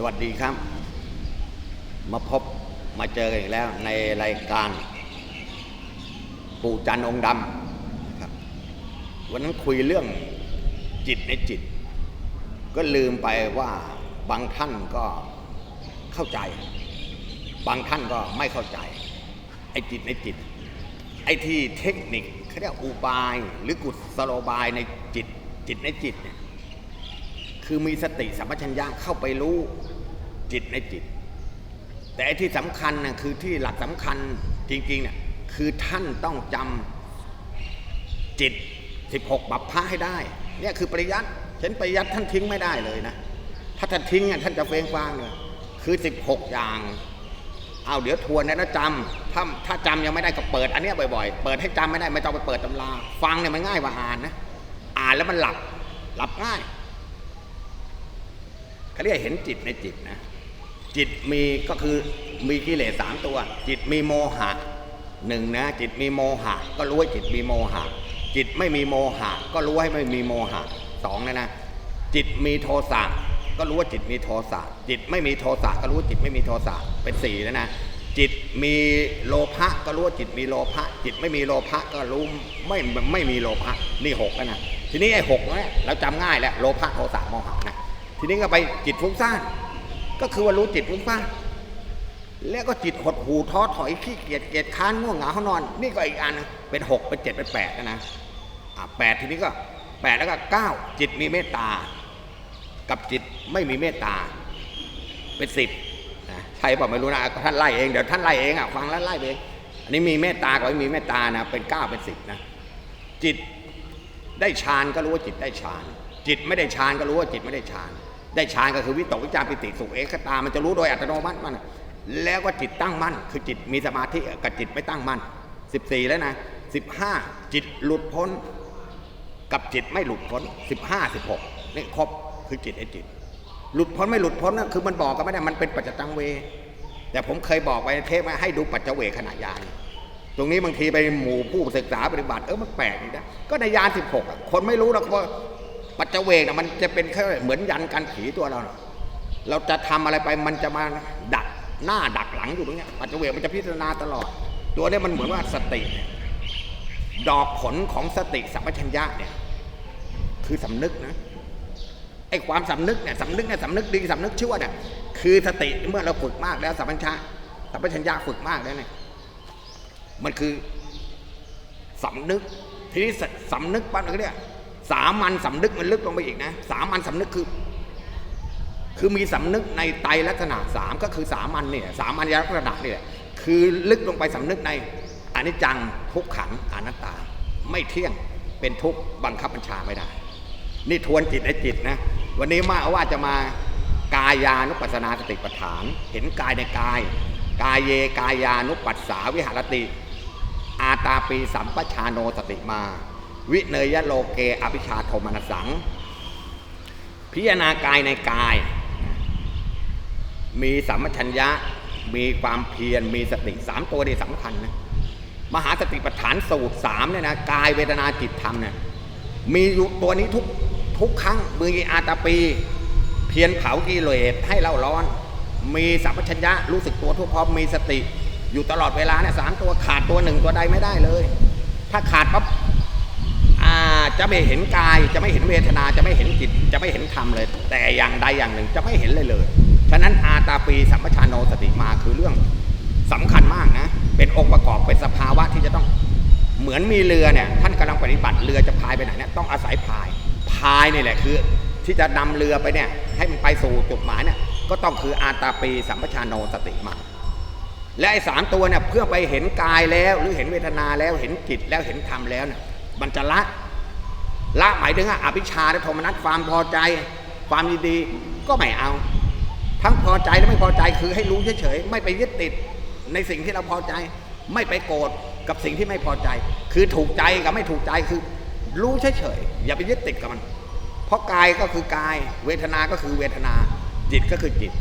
สวัสดีครับ มาพบมาเจอกันอีกแล้วในรายการ ปู่จันองค์ดำครับวันนั้นคุยเรื่องจิตในจิต ก็ลืมไปว่าบางท่านก็เข้าใจ บางท่านก็ไม่เข้าใจ ไอ้จิตในจิต ไอ้ที่เทคนิคเขาเรียกอุบาย หรือกุศโลบายในจิตจิตในจิตเนี่ย คือมีสติสัมปชัญญะเข้าไปรู้จิตในจิต แต่ที่สำคัญนะคือที่หลักสำคัญจริงๆเนี่ยคือท่านต้องจำจิต 16 บัพพะให้ได้เนี่ยคือปริยัติเช่นปริยัติท่านทิ้งไม่ได้เลยนะ ถ้าท่านทิ้งอะท่านจะเฟ้งฟางเลยคือ 16 อย่างเอาเดี๋ยวทวนนะแล้วจำถ้าถ้าจำยังไม่ได้ก็เปิด อันเนี้ยบ่อยๆ เปิดให้จำไม่ได้ไม่ต้องไปเปิดตำรา ฟังเนี่ยมันง่ายกว่าอ่านนะ อ่านแล้วมันหลับหลับง่าย เขาเรียกเห็นจิตในจิตนะ จิตมีก็คือมีกิเลสสามตัว จิตมีโมหะหนึ่งนะ จิตมีโมหะ ก็รู้ว่าจิตมีโมหะ จิตไม่มีโมหะ ก็รู้ให้ไม่มีโมหะสองนะนะจิตมีโทสะก็รู้ว่าจิตมีโทสะจิตไม่มีโทสะก็รู้ว่าจิตไม่มีโทสะเป็นสี่แล้วนะจิตมีโลภะก็รู้ว่าจิตมีโลภะจิตไม่มีโลภะก็รู้ไม่ไม่มีโลภะนี่หกแล้วนะทีนี้ไอ้หกเนี่ยเราจำง่ายแล้วโลภะโทสะโมหะนะ ทีนี้ก็ไปจิตฟุ้งซ่านก็คือว่ารู้จิตฟุ้งซ่านแล้วก็จิตหดหูท้อถอยขี้เกียจเกียจค้านง่วงเหงาเขานอน นี่ก็อีกอันนึงเป็นหกเป็นเจ็ดเป็นแปดนะอะแปดทีนี้ก็แปดแล้วก็เก้าจิตมีเมตตา กับจิตไม่มีเมตตา เป็นสิบนะใช่เปล่าไม่รู้นะท่านไล่เองเดี๋ยวท่านไล่เองอะฟังแล้วไล่ไปเองอันนี้มีเมตตากับไม่มีเมตตานะเป็นเก้าเป็นสิบนะจิตได้ฌานก็รู้ว่าจิตได้ฌาน จิตไม่ได้ฌานก็รู้ว่าจิตไม่ได้ฌาน ได้ฌานก็คือวิตกวิจารปิติสุขเอกตา มันจะรู้โดยอัตโนมัติมัน แล้วก็จิตตั้งมั่น คือจิตมีสมาธิกับจิตไม่ตั้งมั่น 14 แล้วนะ 15 จิตหลุดพ้น กับจิตไม่หลุดพ้น 15 16นี่ครบคือจิตไอ้จิต หลุดพ้นไม่หลุดพ้นนะคือมันบอกก็ไม่ได้มันเป็นปัจจตังเว แต่ผมเคยบอกไว้ในเทปว่าให้ดูปัจจเวขณะยานตรงนี้บางทีไปหมู่ผู้ศึกษาปฏิบัติเออมันแปลกนะก็ในยาน 16 คนไม่รู้หรอกว่า ปัจจเวกนะมันจะเป็นแค่เหมือนยันกันผีตัวเรานะเราจะทำอะไรไปมันจะมาดักหน้าดักหลังอยู่ตรงเนี้ยปัจจเวกมันจะพิจารณาตลอด ตัวเนี้ยมันเหมือนว่าสติ ดอกผลของสติสัมปชัญญะเนี่ยคือสำนึกนะไอ้ความสำนึกเนี่ยสำนึกเนี่ยสำนึกดีสำนึกชั่วเนี่ยคือสติเมื่อเราฝึกมากแล้วสัมปชัญญะสัมปชัญญะฝึกมากแล้วเนี่ยมันคือสำนึกทีนี้สสำนึกปั๊บเขาเรียก สามัญสำนึกมันลึกลงไปอีกนะ สามัญสำนึกคือ คือมีสำนึกในไตรลักษณะสามก็คือสามัญเนี่ยสามัญลักษณะเนี่ยคือลึกลงไปสำนึกในอนิจจังทุกขังอนัตตา ไม่เที่ยงเป็นทุกบังคับบัญชาไม่ได้ นี่ทวนจิตในจิตนะ วันนี้มาว่าจะมากายานุปัสสนาสติปัฏฐาน เห็นกายในกาย กายเยกายานุปัสสาวิหารติ อาตาปีสัมปชาโนสติมา วิเนยโลเกอภิชาโทมนสัง พิจารณากายในกาย มีสัมมชัญญะ มีความเพียร มีสติสามตัวนี่สำคัญนะมหาสติปัฏฐานสูตรสามเนี่ยนะกายเวทนาจิตธรรมเนี่ยมีอยู่ตัวนี้ทุกทุกครั้งมืออาตาปี เพียรเผากิเลสให้เราร้อน มีสัมปชัญญะรู้สึกตัวทุกพร้อมมีสติ อยู่ตลอดเวลาเนี่ยสามตัวขาดตัวหนึ่งตัวใดไม่ได้เลย ถ้าขาดปั๊บ จะไม่เห็นกาย จะไม่เห็นเวทนาจะไม่เห็นจิต จะไม่เห็นธรรมเลย แต่อย่างใดอย่างหนึ่งจะไม่เห็นเลยเลย ฉะนั้นอาตาปีสัมปชานโนสติมาคือเรื่องสำคัญมากนะ เป็นองค์ประกอบเป็นสภาวะที่จะต้องเหมือนมีเรือเนี่ยท่านกำลังปฏิบัติเรือจะพายไปไหนเนี่ยต้องอาศัยพายพายนี่แหละคือ ที่จะนำเรือไปเนี่ยให้มันไปสู่จุดหมายเนี่ยก็ต้องคืออาตาปีสัมปชานโนสติมาและไอ้สามตัวเนี่ยเพื่อไปเห็นกายแล้วหรือเห็นเวทนาแล้วเห็นจิตแล้วเห็นธรรมแล้วเนี่ยมันจะละ ละหมายถึงอภิชาและโทมนัสความพอใจ ความยินดีก็ไม่เอา ทั้งพอใจและไม่พอใจคือให้รู้เฉยๆไม่ไปยึดติดในสิ่งที่เราพอใจ ไม่ไปโกรธกับสิ่งที่ไม่พอใจ คือถูกใจกับไม่ถูกใจคือรู้เฉยๆอย่าไปยึดติดกับมัน เพราะกายก็คือกาย เวทนาก็คือเวทนา จิตก็คือจิต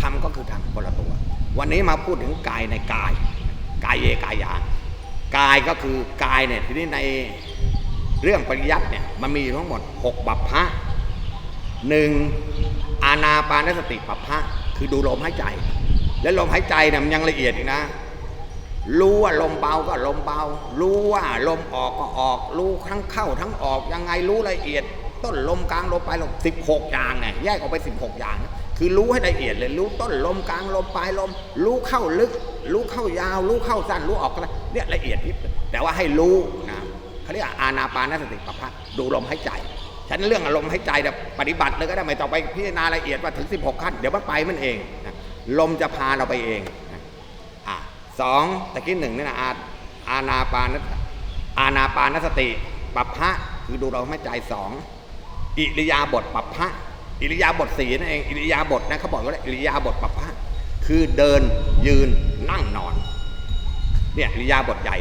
ธรรมก็คือธรรมคนละตัว วันนี้มาพูดถึงกายในกาย กายเยกายยากายก็คือกายเนี่ยทีนี้ใน เรื่องปริยัติเนี่ยมันมีทั้งหมด 6 บัพพะหนึ่งอาณาปานสติปัพพะคือดูลมหายใจ และลมหายใจเนี่ยมันยังละเอียดอีกนะ รู้ว่าลมเบาก็ลมเบา รู้ว่าลมออกก็ออก รู้ทั้งเข้าทั้งออกยังไงรู้ละเอียด ต้นลมกลางลมปลายลมสิบหกอย่างไงแยกออกไปสิบหกอย่าง คือรู้ให้ละเอียดเลย รู้ต้นลมกลางลมปลายลม รู้เข้าลึก รู้เข้ายาว รู้เข้าสั้นรู้ออกอะไรเนี่ยละเอียดยิบแต่ว่าให้รู้นะ เขาเรียกอานาปานสติปัฏฐานดูลมหายใจฉันเรื่องอารมณ์หายใจเนี่ยปฏิบัติเลยก็ได้ไม่ต้องไปพิจารณาละเอียดว่าถึง 16 ขั้น เดี๋ยวมันไปมันเองนะลมจะพาเราไปเองนะอะสองตะกี้หนึ่งนี่นะอาอานาปานอานาปานสติปัปพะคือดูลมหายใจสองอิริยาบถปัปพะอิริยาบถสีนั่นเองอิริยาบถนะเขาบอกว่าอิริยาบถปัปพะคือเดินยืนนั่งนอนเนี่ยอิริยาบถใหญ่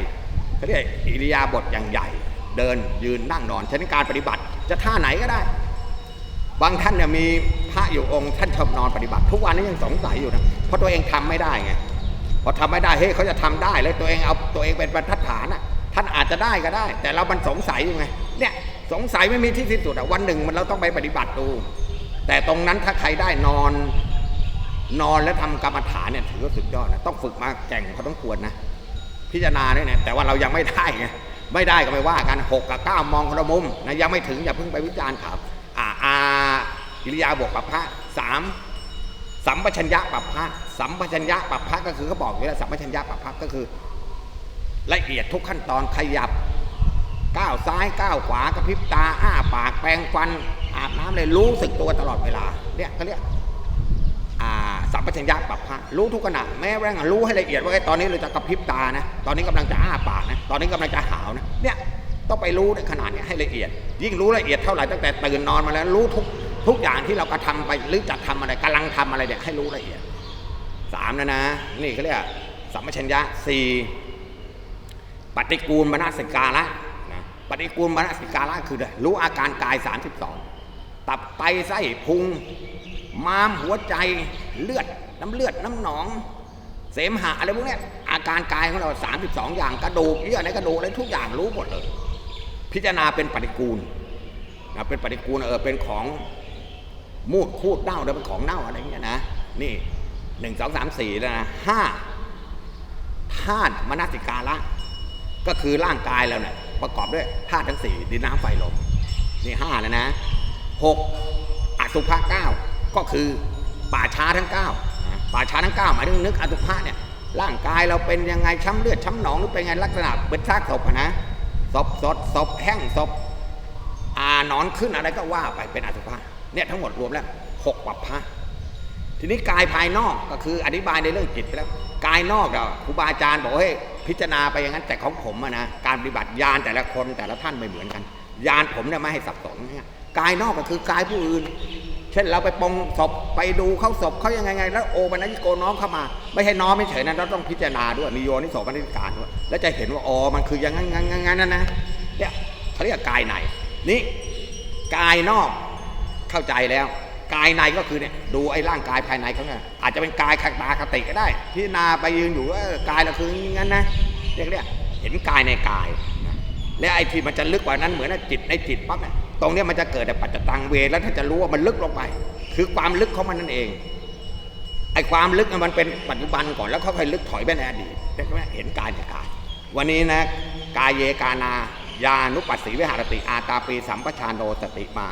เขาเรียกอิริยาบถอย่างใหญ่ เดินยืนนั่งนอนฉะนั้นการปฏิบัติจะท่าไหนก็ได้ บางท่านเนี่ยมีพระอยู่องค์ท่านชอบนอนปฏิบัติ ทุกวันนี้ยังสงสัยอยู่นะเพราะตัวเองทำไม่ได้ไงพอทำไม่ได้เฮ้ยเขาจะทำได้เลยตัวเองเอาตัวเองเป็นบรรทัดฐานอะท่านอาจจะได้ก็ได้ แต่เรามันสงสัยอยู่ไงเนี่ยสงสัยไม่มีที่สิ้นสุดอะวันหนึ่งมันเราต้องไปปฏิบัติดู แต่ตรงนั้นถ้าใครได้นอนนอนแล้วทำกรรมฐานเนี่ยถือว่าสุดยอดนะต้องฝึกมาแก่งเขาต้องควรนะ พิจารณาเนี่ยแต่ว่าเรายังไม่ได้ไงไม่ได้ก็ไม่ว่ากันหกกับเก้ามองคนละมุมนะยังไม่ถึงอย่าเพิ่งไปวิจารณ์ครับอ่าอาอิริยาบถปัปพะสามสัมปชัญญะปัปพะสัมปชัญญะปัปพะก็คือเขาบอกอยู่แล้วสัมปชัญญะปัปพะก็คือ ละเอียดทุกขั้นตอนขยับก้าวซ้ายก้าวขวากระพริบตาอ้าปากแปรงฟัน อาบน้ำเลยรู้สึกตัวตลอดเวลาเนี่ยเขาเรียก สัมปชัญญะปรับพระรู้ทุกขณะแม้แรงรู้ให้ละเอียดว่าไอ้ตอนนี้เราจะกระพริบตานะ ตอนนี้กำลังจะอ้าปากนะ ตอนนี้กำลังจะหาวนะ เนี่ยต้องไปรู้ในขนาดเนี้ยให้ละเอียด ยิ่งรู้ละเอียดเท่าไหร่ตั้งแต่ตื่นนอนมาแล้วรู้ทุกทุกอย่างที่เรากระทำไปหรือจะทำอะไรกำลังทำอะไรเนี่ยให้รู้ละเอียดสามนะนะนี่เขาเรียกสัมปชัญญะสี่ปฏิกูลมนสิการะนะปฏิกูลมนสิการะคือรรู้อาการกาย 32 ตับไตไส้พุง ม้ามหัวใจเลือดน้ำเลือดน้ำหนอง เสมหะอะไรพวกนี้อาการกายของเรา 32 อย่างกระดูกเยื่อในกระดูกอะไรทุกอย่างรู้หมดเลย พิจารณาเป็นปฏิกูลนะเป็นปฏิกูลเออเป็นของมูดคูดเน่าเดี๋ยวเป็นของเน่าอะไรเงี้ยนะนี่หนึ่งสองสามสี่แล้วนะห้าธาตุมนสิการะก็คือร่างกายเราเนี่ยประกอบด้วยธาตุทั้งสี่ดินน้ำไฟลมนี่ห้าแล้วนะหกอสุภะเก้า ก็คือป่าช้าทั้งเก้าป่าช้าทั้งเก้าหมายถึงนึกอสุภะเนี่ยร่างกายเราเป็นยังไงช้ำเลือดช้ำหนองหรือเป็นไงลักษณะเป็นซากศพนะศพสดศพแห้งศพอานอนขึ้นอะไรก็ว่าไปเป็นอสุภะเนี่ยทั้งหมดรวมแล้วหกปัปพะทีนี้กายภายนอกก็คืออธิบายในเรื่องจิตไปแล้วกายนอกเดี๋ยวครูบาอาจารย์บอกว่าเฮ้พิจารณาไปอย่างนั้นแต่ของผมนะการปฏิบัติญาณแต่ละคนแต่ละท่านไม่เหมือนกันญาณผมเนี่ยไม่ให้สับสนนะกายนอกก็คือกายผู้อื่น เช่นเราไปปองศพไปดูเขาศพเขายังไงไง แล้วโอปัญญิโกน้อมเข้ามา ไม่ใช่น้อมไม่เฉยนะเราต้องพิจารณาด้วยมีโยนิโสมนิการด้วยแล้วจะเห็นว่าอ๋อมันคืออย่างนั้นงั้นงั้นงั้นนะเนี่ยเขาเรียกกายในนี่กายนอกเข้าใจแล้วกายในก็คือเนี่ยดูไอ้ร่างกายภายในเขาเนี่ยอาจจะเป็นกายคตาคติก็ได้พิจารณาไปยืนอยู่ว่ากายเราคืออย่างนั้นนะเรียกเรียกเห็นกายในกาย และไอ้ที่มันจะลึกกว่านั้นเหมือนจิตในจิตปั๊บเนี่ย ตรงนี้มันจะเกิดแต่ปัจจตังเว แล้วถ้าจะรู้ว่ามันลึกลงไป คือความลึกของมันนั่นเองไอ้ความลึกน่มันเป็นปัจจุบันก่อนแล้วค่อยๆลึกถอยไปในอดีตเรียกว่าเห็นกายในกายวันนี้นะกายเยกานายานุปัสสีวิหารติอาตาปีสัมปชานโนสติมา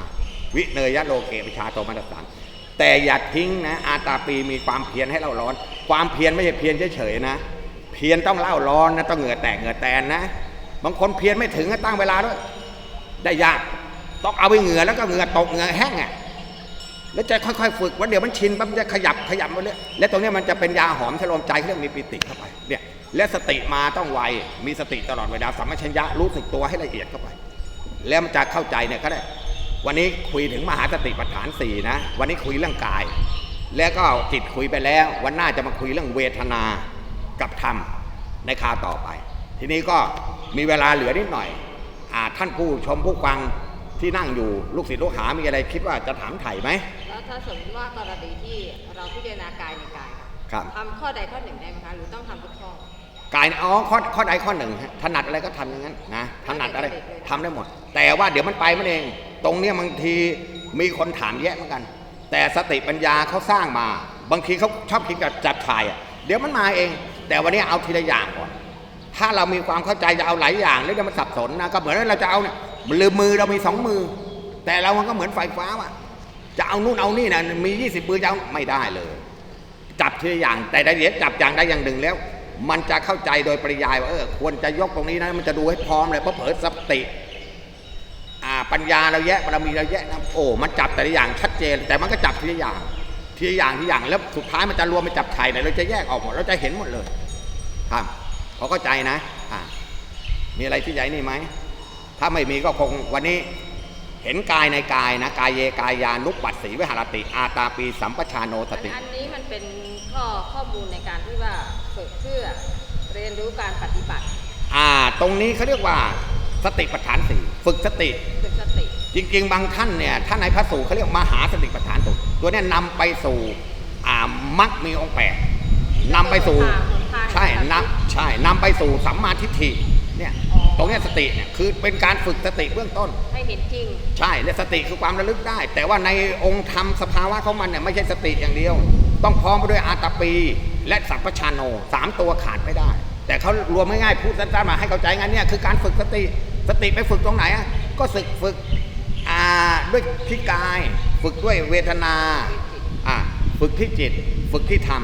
วิเนยโลเกปิชาโตมัตสันแต่อย่าทิ้งนะอาตาปีมีความเพียรให้เราร้อน ความเพียรไม่ใช่เพียรเฉยๆนะ เพียรต้องเล่าร้อนนะต้องเหงื่อแตกเหงื่อแตนนะ บางคนเพียรไม่ถึงก็ตั้งเวลาด้วยได้ยาก ต้องเอาไปเหงื่อแล้วก็เหงื่อตกเหงื่อแห้งอะแล้วจะค่อยๆฝึกว่าเดี๋ยวมันชินปั๊บมันจะขยับขยับไปเรื่อยและตรงนี้มันจะเป็นยาหอมชโลมใจเรื่องมีปิติเข้าไปเนี่ยและสติมาต้องไวมีสติตลอดเวลาสัมปชัญญะรู้สึกตัวให้ละเอียดเข้าไป แล้วมันจะเข้าใจเนี่ยก็ได้วันนี้คุยถึงมหาสติปัฏฐานสี่นะ วันนี้คุยเรื่องกาย แล้วก็จิตคุยไปแล้ว วันหน้าจะมาคุยเรื่องเวทนากับธรรมในคาต่อไป ทีนี้ก็มีเวลาเหลือนิดหน่อยอท่านผู้ชมผู้ฟัง ที่นั่งอยู่ลูกศิษย์ลูกหา มีอะไรคิดว่าจะถามไถ่ไหม แล้วถ้าสมมติว่ากรณีที่เราพิจารณากายในกายครับ ทำข้อใดข้อหนึ่งได้ไหมคะหรือต้องทำทุกข้อ กายอ๋อข้อข้อใดข้อหนึ่งฮะถนัดอะไรก็ทำอย่างนั้นนะถนัดอะไรทำได้หมด แต่ว่าเดี๋ยวมันไปมันเอง ตรงเนี้ยบางทีมีคนถามแยะเหมือนกัน แต่สติปัญญาเขาสร้างมา บางทีเขาชอบคิดกับจับชายอะเดี๋ยวมันมาเอง แต่วันนี้เอาทีละอย่างก่อน ถ้าเรามีความเข้าใจจะเอาหลายอย่างแล้วจะมาสับสนนะก็เหมือนเราจะเอาเนี่ย ลืมมือเรามีสองมือ แต่เรามันก็เหมือนไฟฟ้าว่ะ จะเอานู่นเอานี่นะมี20มือจะเอาไม่ได้เลย จับทีละอย่างแต่ได้เดี๋ยวจับอย่างใดอย่างหนึ่งแล้ว มันจะเข้าใจโดยปริยายว่าเออควรจะยกตรงนี้นะ มันจะดูให้พร้อมเลยเพราะเผลอสติอ่าปัญญาเราแยะเรามีเราแยะนะโอ้มันจับแต่ละอย่างชัดเจน แต่มันก็จับทีละอย่างทีละอย่างทีละอย่างแล้วสุดท้ายมันจะรวมไปจับไข่เนี่ยเราจะแยกออกหมดเราจะเห็นหมดเลยครับพอเข้าใจนะอ่ามีอะไรที่ใหญ่นี่ไหม ถ้าไม่มีก็คงวันนี้เห็นกายในกายนะกายเยกายานุปปัสสีวิหารติ อาตาปีสัมปชาโนสอันติ อันนี้มันเป็นข้อข้อมูลในการที่ว่าฝึกเพื่อเรียนรู้การปฏิบัติ อ่า ตรงนี้เขาเรียกว่าสติปัฏฐานสี่ฝึกสติฝึกสติ จริง ๆ บางท่านเนี่ยท่านในพระสูตรเขาเรียกมหาสติปัฏฐานสูตรตัวเนี้ยนำไปสู่อ่ามักมีองค์แปดนำไปสู่ใช่นำใช่นำไปสู่สัมมาทิฏฐิ เนี่ยตรงเนี้ยสติเนี่ยคือเป็นการฝึกสติเบื้องต้น ให้เห็นจริง ใช่และสติคือความระลึกได้ แต่ว่าในองค์ธรรมสภาวะของมันเนี่ยไม่ใช่สติอย่างเดียว ต้องพร้อมไปด้วยอาตาปี และสัพพชานโนสามตัวขาดไม่ได้ แต่เขารวมง่ายๆพูดสั้นๆมาให้เข้าใจงั้นเนี่ยคือการฝึกสติสติไปฝึกตรงไหนอะก็ฝึกฝึกอ่าด้วยที่กาย ฝึกด้วยเวทนาอ่าฝึกที่จิต ฝึกที่ธรรม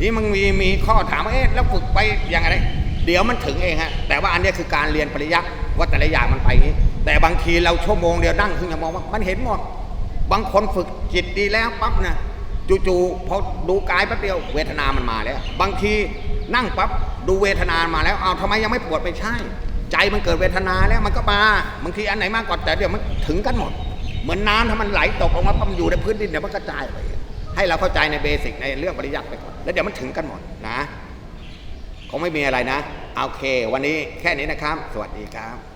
นี่มันมีมีข้อถามว่าเอ๊ะแล้วฝึกไปอย่างไร เดี๋ยวมันถึงเองฮะแต่ว่าอันนี้คือการเรียนปริยัติว่าแต่ละอย่างมันไปอย่างนี้ แต่บางทีเราชั่วโมงเดียวนั่งขึ้นมามองว่ามันเห็นหมด บางคนฝึกจิตดีแล้วปั๊บนะจู่ๆพอดูกายแป๊บเดียวเวทนามันมาแล้ว บางทีนั่งปั๊บดูเวทนามาแล้วเอาทำไมยังไม่ปวดไม่ใช่ ใจมันเกิดเวทนาแล้วมันก็มาบางทีอันไหนมากกว่าแต่เดี๋ยวมันถึงกันหมด เหมือนน้ำถ้ามันไหลตกลงมาปั๊มอยู่ในพื้นดินเดี๋ยวมันกระจายไปให้เราเข้าใจในเบสิกในเรื่องปริยัติไปก่อนแล้วเดี๋ยวมันถึงกันหมดนะ คงไม่มีอะไรนะ โอเค วันนี้แค่นี้นะครับ สวัสดีครับ